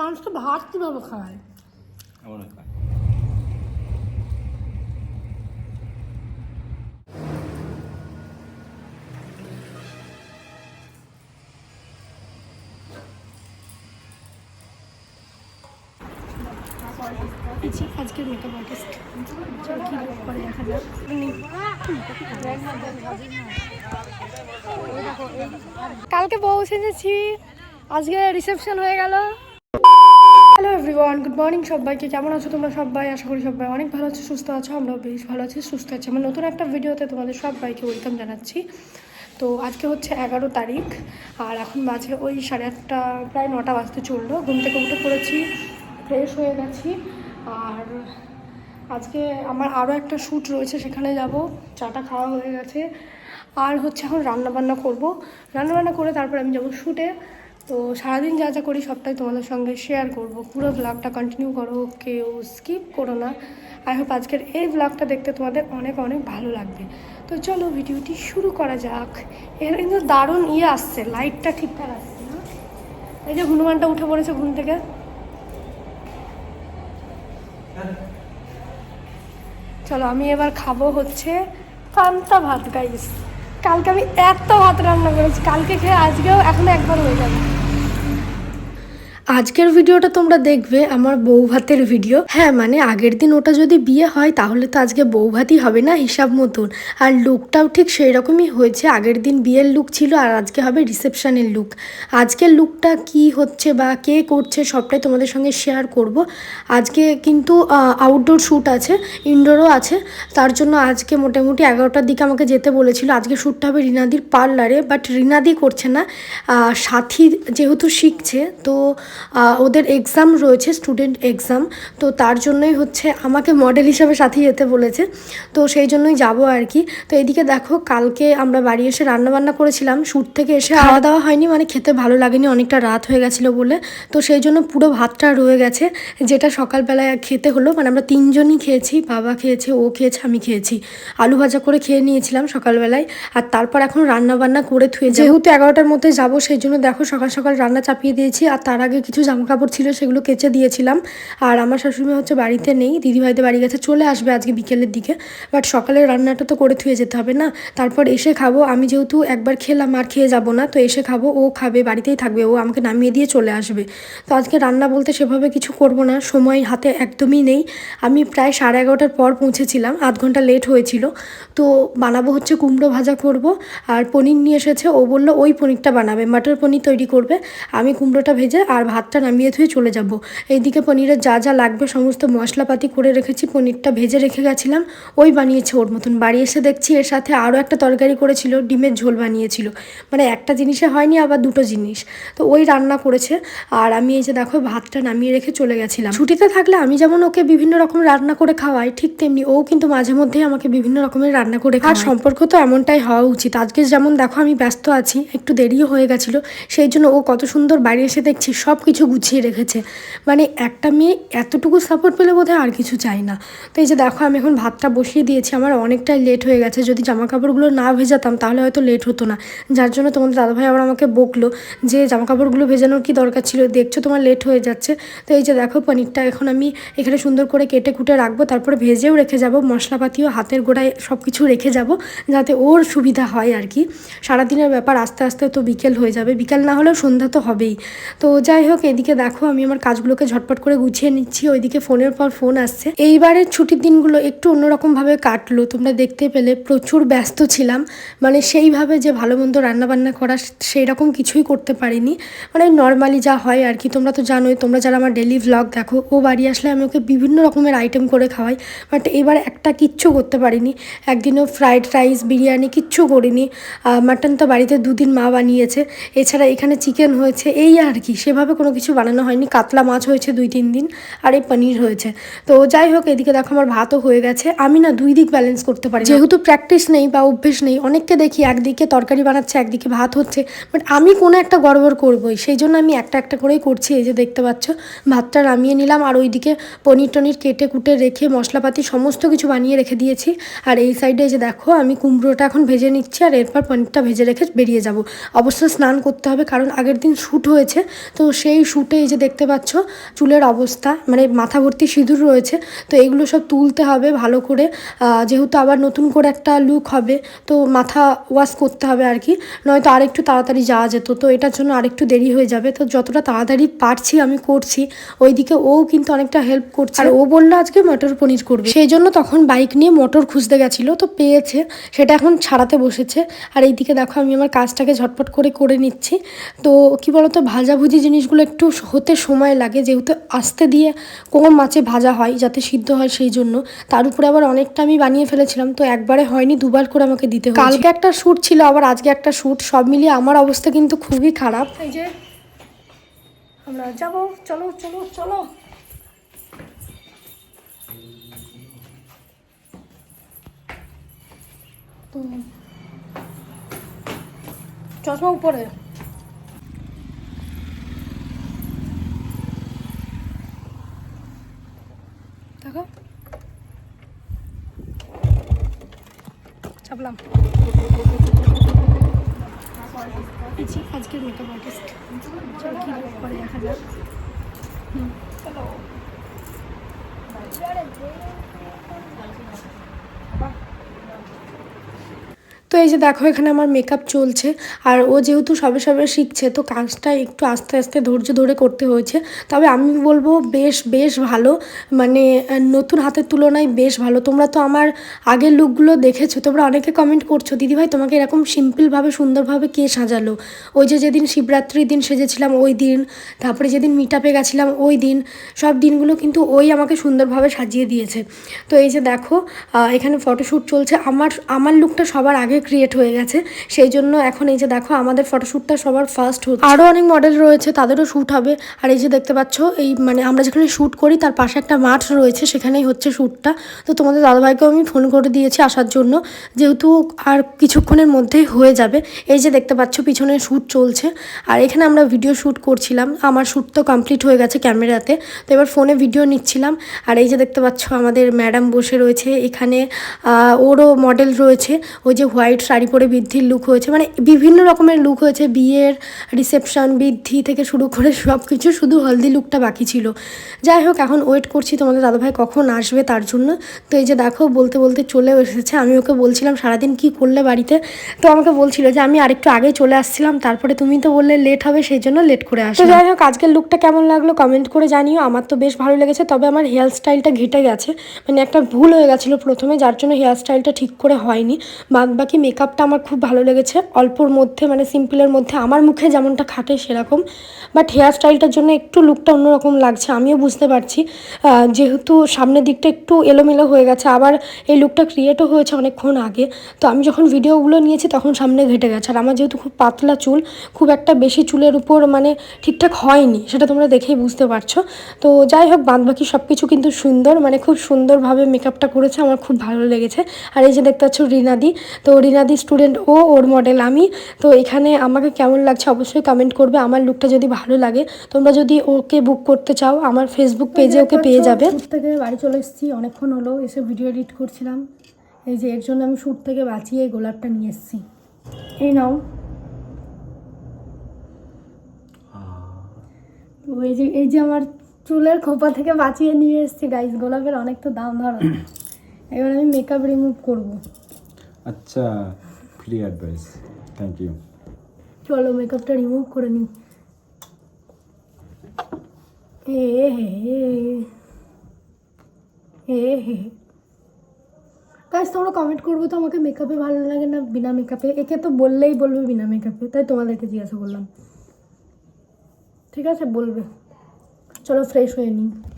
মানুষ তো ভাত কীভাবে খায়? আচ্ছা আজকের মেকআপ আর্টিস্ট। চলো করে দেখা যাক। কালকে পৌঁছে গেছি আজকে রিসেপশন হয়ে গেল। এভরিওয়ান গুড মর্নিং সবাইকে। কেমন আছো তোমরা সবাই? আশা করি সবাই অনেক ভালো আছো, সুস্থ আছো, আমরাও বেশ ভালো আছি, সুস্থ আছি। আমার নতুন একটা ভিডিওতে তোমাদের সবাইকে ওয়েলকাম জানাচ্ছি। তো আজকে হচ্ছে এগারো তারিখ, আর এখন বাজে ওই সাড়ে আটটা, প্রায় নটা বাজতে চলল। ঘুম থেকে উঠে পড়েছি ফ্রেশ হয়ে গেছি। আর আজকে আমার আরও একটা শ্যুট রয়েছে, সেখানে যাব। চাটা খাওয়া হয়ে গেছে। আর হচ্ছে এখন রান্না বান্না করব। রান্না বান্না করে তারপর আমি যাব শ্যুটে তো সারাদিন যা যা করি সবটাই তোমাদের সঙ্গে শেয়ার করব। পুরো ব্লগটা কন্টিনিউ করো, কেউ স্কিপ করো না। আই হোপ আজকের এই ব্লগটা দেখতে তোমাদের অনেক অনেক ভালো লাগবে। তো চলো ভিডিওটি শুরু করা যাক। এর কিন্তু দারুণ ইয়ে আসছে লাইটটা ঠিকঠাক আসছে না। এই যে হনুমানটা উঠে পড়েছে ঘুম থেকে। চলো আমি এবার খাব হচ্ছে পান্তা ভাত গাইস কালকে আমি এত ভাত রান্না করেছি কালকে খেয়ে আজকেও এখনও একবার হয়ে যাবে। আজকের ভিডিওটা তোমরা দেখবে আমার বউ ভাতের ভিডিও। হ্যাঁ মানে আগের দিন ওটা যদি বিয়ে হয়, তাহলে তো আজকে বউ ভাতই হবে না, হিসাব মতন। আর লুকটাও ঠিক সেই রকমই হয়েছে। আগের দিন বিয়ের লুক ছিল আর আজকে হবে রিসেপশানের লুক। আজকের লুকটা কি হচ্ছে বা কে করছে সবটাই তোমাদের সঙ্গে শেয়ার করব। আজকে কিন্তু আউটডোর শ্যুট আছে ইনডোরও আছে। তার জন্য আজকে মোটামুটি এগারোটার দিকে আমাকে যেতে বলেছিল। আজকে শ্যুটটা হবে রিনাদির পার্লারে বাট রিনাদি করছে না। সাথী যেহেতু শিখছে, তো ওদের এক্সাম রয়েছে স্টুডেন্ট এক্সাম তো তার জন্যই হচ্ছে আমাকে মডেল হিসাবে সাথে যেতে বলেছে। তো সেই জন্যই যাব আর কি। তো এদিকে দেখো, কালকে আমরা বাড়ি এসে রান্নাবান্না করেছিলাম। শ্যুট থেকে এসে খাওয়া দাওয়া হয়নি মানে খেতে ভালো লাগেনি, অনেকটা রাত হয়ে গেছিল বলে। তো সেই জন্য পুরো ভাতটা রয়ে গেছে, যেটা সকালবেলায় খেতে হলো। মানে আমরা তিনজনই খেয়েছি, বাবা খেয়েছে, ও খেয়েছে, আমি খেয়েছি। আলু ভাজা করে খেয়ে নিয়েছিলাম সকালবেলায়। আর তারপর এখন রান্নাবান্না করে থুয়ে যেহেতু এগারোটার মধ্যে যাব, সেই জন্য দেখো সকাল সকাল রান্না চাপিয়ে দিয়েছি। আর তার আগে কিছু জামা কাপড় ছিল সেগুলো কেচে দিয়েছিলাম। আর আমার শাশুড়ি হচ্ছে বাড়িতে নেই, দিদিভাইদের বাড়ি গেছে চলে আসবে আজকে বিকেলের দিকে। বাট সকালের রান্নাটা তো করে থুয়ে যেতে হবে না। তারপর এসে খাব। আমি যেহেতু একবার খেলাম, আর খেয়ে যাব না, তো এসে খাব। ও খাবে, বাড়িতেই থাকবে। ও আমাকে নামিয়ে দিয়ে চলে আসবে। তো আজকে রান্না বলতে সেভাবে কিছু করব না। সময় হাতে একদমই নেই। আমি প্রায় সাড়ে এগারোটার পর পৌঁছেছিলাম। আধ ঘণ্টা লেট হয়েছিল। তো বানাবো হচ্ছে কুমড়ো ভাজা করব। আর পনির নিয়ে এসেছে। ও বলল, ওই পনিরটা বানাবে। মাটার পনির তৈরি করবে। আমি কুমড়োটা ভেজে আর ভাতটা নামিয়ে ধুয়ে চলে যাব। এইদিকে পনিরের যা যা লাগবে সমস্ত মশলাপাতি করে রেখেছি, পনিরটা ভেজে রেখে গেছিলাম, ওই বানিয়েছে ওর মতন। বাড়ি এসে দেখছি এর সাথে আরও একটা তরকারি করেছিল, ডিমের ঝোল বানিয়েছিল। মানে একটা জিনিসে হয়নি, আবার দুটো জিনিস। তো ওই রান্না করেছে, আর আমি এই যে দেখো ভাতটা নামিয়ে রেখে চলে গেছিলাম। ছুটিতে থাকলে আমি যেমন ওকে বিভিন্ন রকম রান্না করে খাওয়াই, ঠিক তেমনি ও কিন্তু মাঝে মধ্যেই আমাকে বিভিন্ন রকমের রান্না করে খাওয়ায়। আর সম্পর্ক তো এমনটাই হওয়া উচিত। আজকে যেমন দেখো আমি ব্যস্ত আছি, একটু দেরিও হয়ে গেছিল, সেই জন্য ও কত সুন্দর বাড়ি এসে দেখছি, সব কিছু গুছিয়ে রেখেছে। মানে একটা মেয়ে এতটুকু সাপোর্ট পেলে বোধহয় আর কিছু চাই না। তো এই যে দেখো, আমি এখন ভাতটা বসিয়ে দিয়েছি, আমার অনেকটাই লেট হয়ে গেছে। যদি জামা কাপড়গুলো না ভেজাতাম, তাহলে হয়তো লেট হতো না। যার জন্য তোমাদের দাদাভাই আবার আমাকে বকলো যে জামা কাপড়গুলো ভেজানোর কি দরকার ছিল? দেখছ তোমার লেট হয়ে যাচ্ছে? তো এই যে দেখো, পনিরটা এখন আমি এখানে সুন্দর করে কেটে কুটে রাখব, তারপরে ভেজেও রেখে যাব, মশলাপাতিও হাতের গোড়ায় সব কিছু রেখে যাব, যাতে ওর সুবিধা হয় আর কি। সারাদিনের ব্যাপার আস্তে আস্তে তো বিকেল হয়ে যাবে। বিকেল না হলেও সন্ধ্যা তো হবেই। তো যাই হোক এদিকে দেখো, আমি আমার কাজগুলোকে ঝটপট করে গুছিয়ে নিচ্ছি। ওইদিকে ফোনের পর ফোন আসছে। এইবারের ছুটির দিনগুলো একটু অন্যরকমভাবে কাটলো। তোমরা দেখতে পেলে প্রচুর ব্যস্ত ছিলাম। মানে সেইভাবে যে ভালো মন্দ রান্নাবান্না করা সেই রকম কিছুই করতে পারিনি। মানে নর্মালি যা হয় আর কি। তোমরা তো জানোই, তোমরা যারা আমার ডেলি ভ্লগ দেখো, ও বাড়ি আসলে আমি ওকে বিভিন্ন রকমের আইটেম করে খাওয়াই। বাট এবার একটা কিচ্ছু করতে পারিনি। একদিনও ফ্রাইড রাইস বিরিয়ানি কিচ্ছু করিনি। মাটন তো বাড়িতে দুদিন মা বানিয়েছে। এছাড়া এখানে চিকেন হয়েছে। এই আর কি। সেভাবে কোনো কিছু বানানো হয়নি। কাতলা মাছ হয়েছে দুই, তিন দিন আর এই পনির হয়েছে। তো যাই হোক, এদিকে দেখো আমার ভাতও হয়ে গেছে। আমি না দুই দিক ব্যালেন্স করতে পারি যেহেতু প্র্যাকটিস নেই বা অভ্যেস নেই, অনেককে দেখি একদিকে তরকারি বানাচ্ছে, একদিকে ভাত হচ্ছে। বাট আমি কোনো একটা গড়বড় করবোই। সেই জন্য আমি একটা একটা করেই করছি। এই যে দেখতে পাচ্ছ, ভাতটা নামিয়ে নিলাম আর ওইদিকে পনির টনির কেটে কুটে রেখে মশলাপাতি সমস্ত কিছু বানিয়ে রেখে দিয়েছি। আর এই সাইডে যে দেখো, আমি কুমড়োটা এখন ভেজে নিচ্ছি আর এরপর পনিরটা ভেজে রেখে বেরিয়ে যাব। অবশ্য স্নান করতে হবে কারণ আগের দিন শ্যুট হয়েছে। তো সেই সেই শ্যুটে এই যে দেখতে পাচ্ছ চুলের অবস্থা মানে মাথা ভর্তি সিঁদুর রয়েছে তো এগুলো সব তুলতে হবে ভালো করে। যেহেতু আবার নতুন করে একটা লুক হবে তো মাথা ওয়াশ করতে হবে আর কি নয়তো আরেকটু তাড়াতাড়ি যাওয়া যেত তো এটার জন্য আরেকটু দেরি হয়ে যাবে। তো যতটা তাড়াতাড়ি পারছি আমি করছি ওইদিকে ও কিন্তু অনেকটা হেল্প করছে। আর ও বলল আজকে মটর পনির করবে। সেই জন্য তখন বাইক নিয়ে মটর খুঁজতে গেছিল তো পেয়েছে সেটা এখন ছাড়াতে বসেছে। আর এইদিকে দেখো আমি আমার কাজটাকে ঝটপট করে করে নিচ্ছি তো কি বলতো ভাজাভুজি জিনিসগুলো একটু হতে সময় লাগে যেহেতু আস্তে দিয়ে কোন মাছে ভাজা হয় যাতে সিদ্ধ হয় সেই জন্য। তার উপরে আবার অনেকটা আমি বানিয়ে ফেলেছিলাম তো একবারে হয়নি দুবার করে আমাকে দিতে হয় কালকে একটা শ্যুট ছিল আবার আজকে একটা শ্যুট সব মিলিয়ে আমার অবস্থা কিন্তু খুবই খারাপ। এই যে আমরা যাব চলো চলো চলো। তো চশমা উপরে দেখো চাপলাম আছি আজকের মেকআপ আর্টিস্ট চলো কি পরে দেখা যাক। হুম, তো এই যে দেখো, এখানে আমার মেকআপ চলছে। আর ও যেহেতু সবে সবে শিখছে, তো কাজটা একটু আস্তে আস্তে ধৈর্য ধরে করতে হয়েছে। তবে আমি বলব, বেশ বেশ ভালো। মানে নতুন হাতের তুলনায় বেশ ভালো। তোমরা তো আমার আগের লুকগুলো দেখেছ, তোমরা অনেকে কমেন্ট করছ দিদিভাই তোমাকে এরকম সিম্পলভাবে সুন্দরভাবে কে সাজালো? ওই যে যেদিন শিবরাত্রির দিন সেজেছিলাম, ওই দিন। তারপরে যেদিন মিট আপে গেছিলাম, ওই দিন। সব দিনগুলো কিন্তু ওই আমাকে সুন্দরভাবে সাজিয়ে দিয়েছে। তো এই যে দেখো এখানে ফটোশ্যুট চলছে। আমার আমার লুকটা সবার আগে ক্রিয়েট হয়ে গেছে। সেই জন্য এখন এই যে দেখো, আমাদের ফটোশ্যুটটা সবার ফার্স্ট হচ্ছে। আরও অনেক মডেল রয়েছে, তাদেরও শ্যুট হবে। আর এই যে দেখতে পাচ্ছ, এই মানে আমরা যেখানে শ্যুট করি, তার পাশে একটা মাঠ রয়েছে, সেখানেই হচ্ছে শ্যুটটা তো তোমাদের দাদাভাইকেও আমি ফোন করে দিয়েছি আসার জন্য, যেহেতু আর কিছুক্ষণের মধ্যেই হয়ে যাবে। এই যে দেখতে পাচ্ছ, পিছনে শ্যুট চলছে। আর এখানে আমরা ভিডিও শ্যুট করছিলাম, আমার শ্যুট তো কমপ্লিট হয়ে গেছে ক্যামেরাতে তো এবার ফোনে ভিডিও নিচ্ছিলাম। আর এই যে দেখতে পাচ্ছ, আমাদের ম্যাডাম বসে রয়েছে। এখানে ওরও মডেল রয়েছে। ওই যে হোয়াইট শাড়ি পরে বৃদ্ধির লুক হয়েছে। মানে বিভিন্ন রকমের লুক হয়েছে। বিয়ের রিসেপশন বৃদ্ধি থেকে শুরু করে সব কিছু শুধু হলদি লুকটা বাকি ছিল। যাই হোক এখন ওয়েট করছি তোমাদের দাদাভাই কখন আসবে তার জন্য। তো এই যে দেখো বলতে বলতে চলেও এসেছে। আমি ওকে বলছিলাম সারাদিন কি করলে বাড়িতে? তো আমাকে বলছিল যে আমি আরেকটু আগে চলে আসছিলাম। তারপরে তুমি তো বললে লেট হবে সেই জন্য লেট করে আসো যাই হোক আজকের লুকটা কেমন লাগল কমেন্ট করে জানিও। আমার তো বেশ ভালো লেগেছে তবে আমার হেয়ার স্টাইলটা ঘেটে গেছে। মানে একটা ভুল হয়ে গেছিল প্রথমে যার জন্য হেয়ার স্টাইলটা ঠিক করে হয়নি। বাদ বাকি মেকআপটা আমার খুব ভালো লেগেছে। অল্পর মধ্যে মানে সিম্পলের মধ্যে, আমার মুখে যেমনটা খাটে সেরকম। বাট হেয়ার স্টাইলটার জন্য একটু লুকটা অন্যরকম লাগছে, আমিও বুঝতে পারছি। যেহেতু সামনের দিকটা একটু এলোমেলো হয়ে গেছে, আবার এই লুকটা ক্রিয়েটও হয়েছে অনেকক্ষণ আগে। তো আমি যখন ভিডিওগুলো নিয়েছি, তখন সামনে ঘেটে গেছে। আর আমার যেহেতু খুব পাতলা চুল, খুব একটা বেশি চুলের উপর মানে ঠিকঠাক হয়নি, সেটা তোমরা দেখেই বুঝতে পারছ। তো যাই হোক বাদ বাকি সব কিছু কিন্তু সুন্দর মানে খুব সুন্দরভাবে মেকআপটা করেছে, আমার খুব ভালো লেগেছে। আর এই যে দেখতে পাচ্ছ, রিনাদি, তো রিনাদি স্টুডেন্ট ও ওর মডেল আমি। তো এখানে আমাকে কেমন লাগছে অবশ্যই কমেন্ট করবে। আমার লুকটা যদি ভালো লাগে তোমরা যদি ওকে বুক করতে চাও আমার ফেসবুক পেজে ওকে পেয়ে যাবে। থেকে বাড়ি চলে এসেছি অনেকক্ষণ হলো এসে ভিডিও এডিট করছিলাম। এই যে এর জন্য আমি শ্যুট থেকে বাঁচিয়ে গোলাপটা নিয়ে এসেছি। এই নাও। তো এই যে এই যে আমার চুলের খোপা থেকে বাঁচিয়ে নিয়ে এসেছি গাইস গোলাপের অনেক তো দাম ধরো। এবার আমি মেকআপ রিমুভ করব। আচ্ছা ফ্রি অ্যাডভাইস থ্যাংক ইউ চলো মেকআপটা রিমুভ করে নিই। হে হে এ হে গাইস তোমরা কমেন্ট করব তো আমাকে মেকআপে ভালো লাগে না বিনা মেকআপে একে তো বললেই বলবে বিনা মেকআপে তাই তোমাদেরকে জিজ্ঞাসা করলাম। ঠিক আছে, বলবে। চলো ফ্রেশ হয়ে নিই।